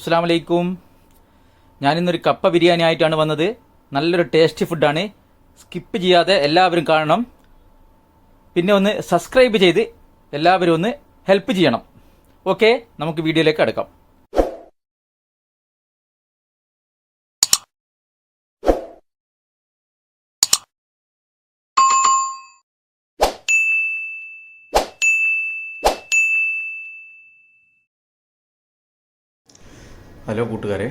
അസ്സാം വലൈക്കും ഞാനിന്നൊരു കപ്പ ബിരിയാണി ആയിട്ടാണ് വന്നത്. നല്ലൊരു ടേസ്റ്റി ഫുഡാണ്. സ്കിപ്പ് ചെയ്യാതെ എല്ലാവരും കാണണം. പിന്നെ ഒന്ന് സബ്സ്ക്രൈബ് ചെയ്ത് എല്ലാവരും ഒന്ന് ഹെൽപ്പ് ചെയ്യണം. ഓക്കെ നമുക്ക് വീഡിയോയിലേക്ക് അടുക്കാം ഹലോ കൂട്ടുകാരെ.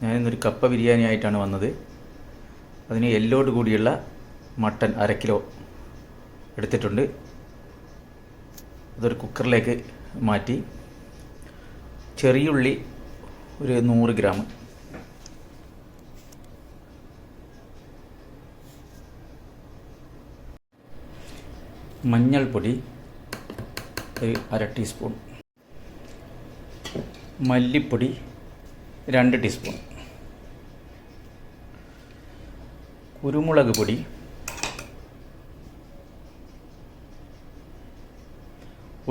ഞാനിന്നൊരു കപ്പ ബിരിയാണി ആയിട്ടാണ് വന്നത്. അതിന് എല്ലോട് കൂടിയുള്ള മട്ടൻ അര കിലോ എടുത്തിട്ടുണ്ട്. അതൊരു കുക്കറിലേക്ക് മാറ്റി ചെറിയുള്ളി ഒരു നൂറ് ഗ്രാം. മഞ്ഞൾപ്പൊടി ഒരു അര ടീസ്പൂൺ. മല്ലിപ്പൊടി രണ്ട് ടീസ്പൂൺ. കുരുമുളക് പൊടി.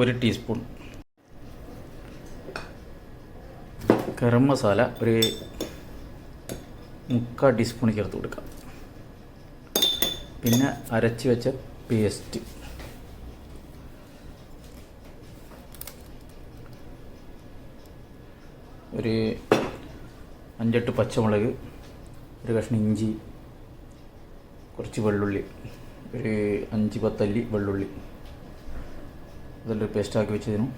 ഒരു ടീസ്പൂൺ. ഗരം മസാല ഒരു മുക്കാൽ ടീസ്പൂൺ ചേർത്ത് കൊടുക്കാം. പിന്നെ അരച്ച് വെച്ച പേസ്റ്റ്. ഒരു അഞ്ചെട്ട് പച്ചമുളക് ഒരു കഷ്ണം ഇഞ്ചി കുറച്ച് വെള്ളുള്ളി ഒരു അഞ്ച് പത്തല്ലി വെള്ളുള്ളി. ഇതെല്ലാം പേസ്റ്റാക്കി വെച്ചതിനും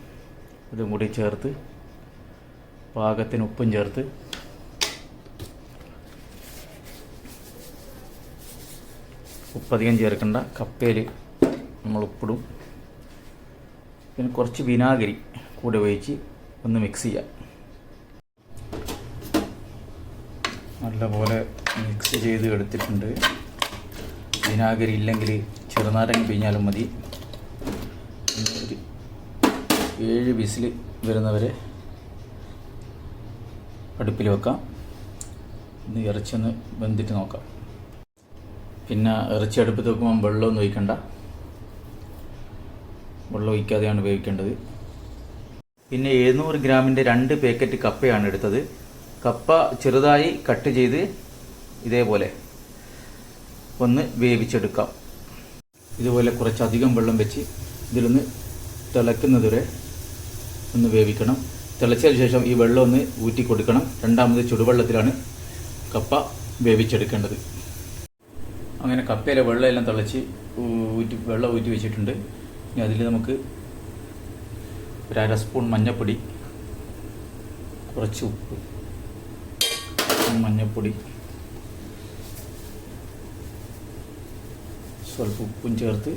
ഇതും മുടി ചേർത്ത് പാകത്തിന് ഉപ്പും ചേർത്ത് ഉപ്പധികം ചേർക്കേണ്ട. കപ്പയിൽ നമ്മൾ ഉപ്പിടും. പിന്നെ കുറച്ച് വിനാഗിരി കൂടെ ഒഴിച്ച് ഒന്ന് മിക്സ് ചെയ്യാം. നല്ലപോലെ മിക്സ് ചെയ്ത് എടുത്തിട്ടുണ്ട്. വിനാഗിരി ഇല്ലെങ്കിൽ ചെറുനാരങ്ങ പിഴിഞ്ഞാലും മതി. ഏഴ് വിസിൽ വരുന്നവരെ അടുപ്പിൽ വെക്കാം. ഒന്ന് ഇറച്ചൊന്ന് വെന്തിട്ട് നോക്കാം. പിന്നെ ഇറച്ചി അടുപ്പത്ത് വെക്കുമ്പോൾ വെള്ളമൊന്നും ഒഴിക്കണ്ട. വെള്ളം ഒഴിക്കാതെയാണ് ഉപയോഗിക്കേണ്ടത്. പിന്നെ എഴുന്നൂറ് ഗ്രാമിന്റെ രണ്ട് പാക്കറ്റ് കപ്പയാണ് എടുത്തത്. കപ്പ ചെറുതായി കട്ട് ചെയ്ത് ഇതേപോലെ ഒന്ന് വേവിച്ചെടുക്കാം. ഇതുപോലെ കുറച്ചധികം വെള്ളം വെച്ച് ഇതിലൊന്ന് തിളയ്ക്കുന്നതുവരെ ഒന്ന് വേവിക്കണം. തിളച്ചതിന് ശേഷം ഈ വെള്ളം ഒന്ന് ഊറ്റി കൊടുക്കണം. രണ്ടാമത് ചുടുവെള്ളത്തിലാണ് കപ്പ വേവിച്ചെടുക്കേണ്ടത്. അങ്ങനെ കപ്പയിലെ വെള്ളം എല്ലാം തിളച്ച് ഊറ്റി വെള്ളം ഊറ്റി വെച്ചിട്ടുണ്ട്. ഇനി അതിൽ നമുക്ക് ഒരു അര സ്പൂൺ മഞ്ഞൾപ്പൊടി കുറച്ച് ഉപ്പ്. മഞ്ഞൾപ്പൊടി സ്വല്പം ഉപ്പും ചേർത്ത്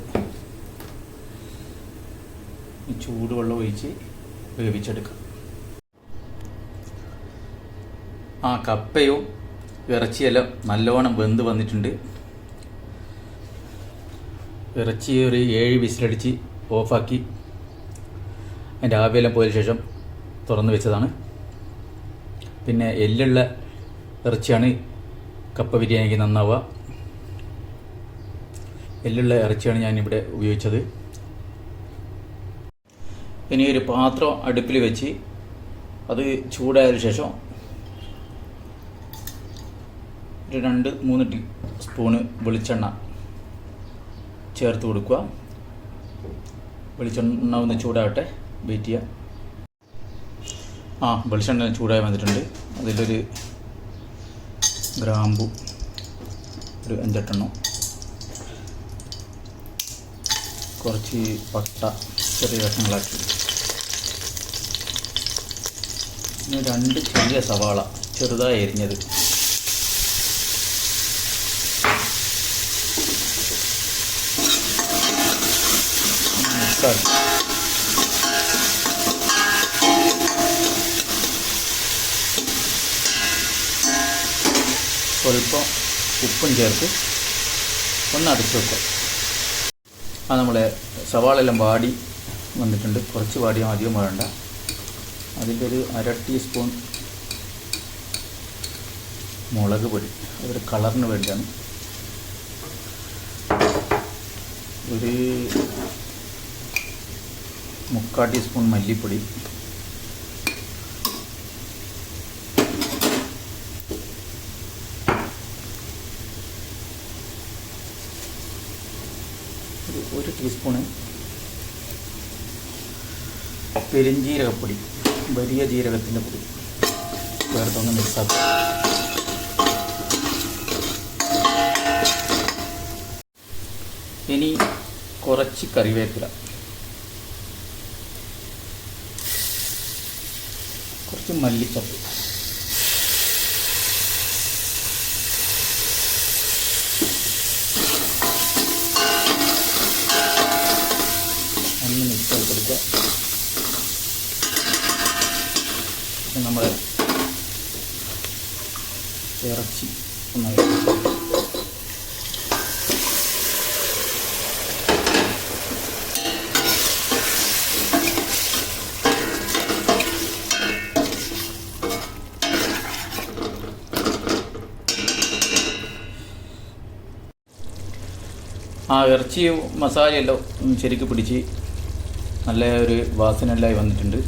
ചൂടുവെള്ളം ഒഴിച്ച് വേവിച്ചെടുക്കാം. ആ കപ്പയും ഇറച്ചിയെല്ലാം നല്ലോണം വെന്ത് വന്നിട്ടുണ്ട്. ഇറച്ചി ഒരു ഏഴ് വിസിലടിച്ച് ഓഫാക്കി. അതിന്റെ ആവിയെല്ലാം പോയതിനു ശേഷം തുറന്നു വെച്ചതാണ്. പിന്നെ എല്ലുള്ള ഇറച്ചിയാണ് കപ്പ ബിരിയാണിക്ക് നന്നാവുക. എല്ലുള്ള ഇറച്ചിയാണ് ഞാനിവിടെ ഉപയോഗിച്ചത്. ഇനി ഒരു പാത്രം അടുപ്പിൽ വെച്ച് അത് ചൂടായതിനു ശേഷം ഒരു രണ്ട് മൂന്ന് ടീ സ്പൂണ് വെളിച്ചെണ്ണ ചേർത്ത് കൊടുക്കുക. വെളിച്ചെണ്ണ ഒന്ന് ചൂടാവട്ടെ വെയിറ്റ് ചെയ്യുക. ആ വെളിച്ചെണ്ണ ചൂടായി വന്നിട്ടുണ്ട്. അതിലൊരു ഗ്രാമ്പു. ഒരു അഞ്ചെട്ടെണ്ണം കുറച്ച് പട്ട ചെറിയ കഷ്ണങ്ങളാക്കി. പിന്നെ രണ്ട് ചെറിയ സവാള ചെറുതായി എരിഞ്ഞത്. മിക്സാക്കി സ്വല്പം ഉപ്പും ചേർത്ത് ഒന്ന് അടച്ചു വെക്കുക. ആ നമ്മളെ സവാളെല്ലാം വാടി വന്നിട്ടുണ്ട്. കുറച്ച് വാടിയാൽ അധികം വേണ്ട. അതിന്റെ ഒരു അര ടീസ്പൂൺ മുളക് പൊടി. അതൊരു കളറിന് വേണ്ടിയാണ്. ഒരു മുക്കാൽ ടീസ്പൂൺ മല്ലിപ്പൊടി. ഒരു ടീസ്പൂണ് പെരിഞ്ജീരകപ്പൊടി വലിയ ജീരകത്തിന്റെ പൊടി ചേർത്തൊന്ന് മിക്സാക്കും ഇനി കുറച്ച് കറിവേപ്പില. കുറച്ച് മല്ലിച്ചപ്പ് ഒന്ന് മിക്സ് ആക്കി കൊടുക്കുക പിന്നെ നമ്മൾ ഇറച്ചി ഒന്ന് ആ ഇറച്ചിയും മസാലയെല്ലാം ശരിക്ക് പിടിച്ച് നല്ല ഒരു വാസനയെല്ലാം വന്നിട്ടുണ്ട്.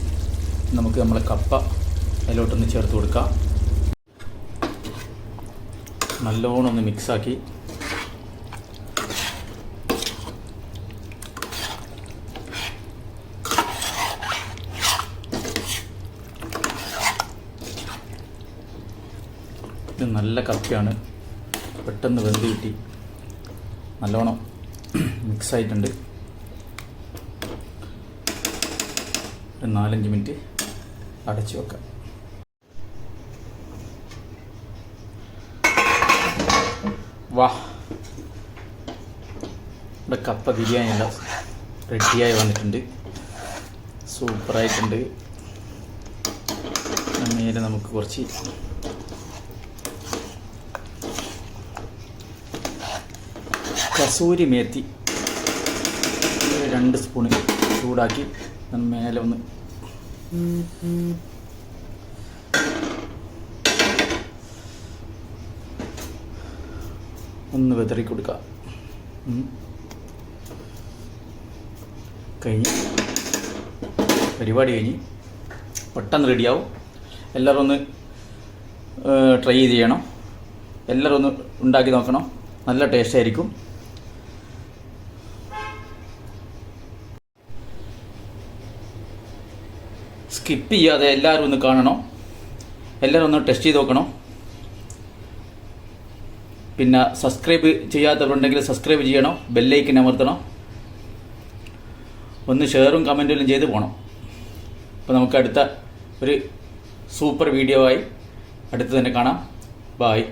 നമുക്ക് നമ്മളെ കപ്പ അതിലോട്ടൊന്ന് ചേർത്ത് കൊടുക്കാം. നല്ലോണം ഒന്ന് മിക്സാക്കി ഇത് നല്ല കപ്പയാണ് പെട്ടെന്ന് വെന്ത് കിട്ടി. നല്ലോണം മിക്സ് ആയിട്ടുണ്ട്. ഒരു നാലഞ്ച് മിനിറ്റ് അടച്ചു വെക്കാം. വാ. ഇവിടെ കപ്പ ബിരിയാണി റെഡിയായി വന്നിട്ടുണ്ട്. സൂപ്പറായിട്ടുണ്ട്. നേരെ നമുക്ക് കുറച്ച് കസൂരി മേത്തി രണ്ട് സ്പൂണ് ചൂടാക്കി മേലെ ഒന്ന് ഒന്ന് വിതറി കൊടുക്കുക. കഴിഞ്ഞ്. പരിപാടി കഴിഞ്ഞ്. പെട്ടെന്ന് റെഡിയാവും. എല്ലാവരും ഒന്ന് ട്രൈ ചെയ്യണം. എല്ലാവരും ഒന്ന് ഉണ്ടാക്കി നോക്കണം. നല്ല ടേസ്റ്റ് ആയിരിക്കും. സ്കിപ്പ് ചെയ്യാതെ എല്ലാവരും ഒന്ന് കാണണം. എല്ലാവരും ഒന്ന് ടെസ്റ്റ് ചെയ്ത് നോക്കണം. പിന്നെ സബ്സ്ക്രൈബ് ചെയ്യാത്തവരുണ്ടെങ്കിൽ സബ്സ്ക്രൈബ് ചെയ്യണം ബെല്ലൈക്കൻ അമർത്തണം. ഒന്ന് ഷെയറും കമന്റും ചെയ്ത് പോകണം അപ്പോൾ നമുക്ക് അടുത്ത ഒരു സൂപ്പർ വീഡിയോ ആയി അടുത്ത് തന്നെ കാണാം. ബായ്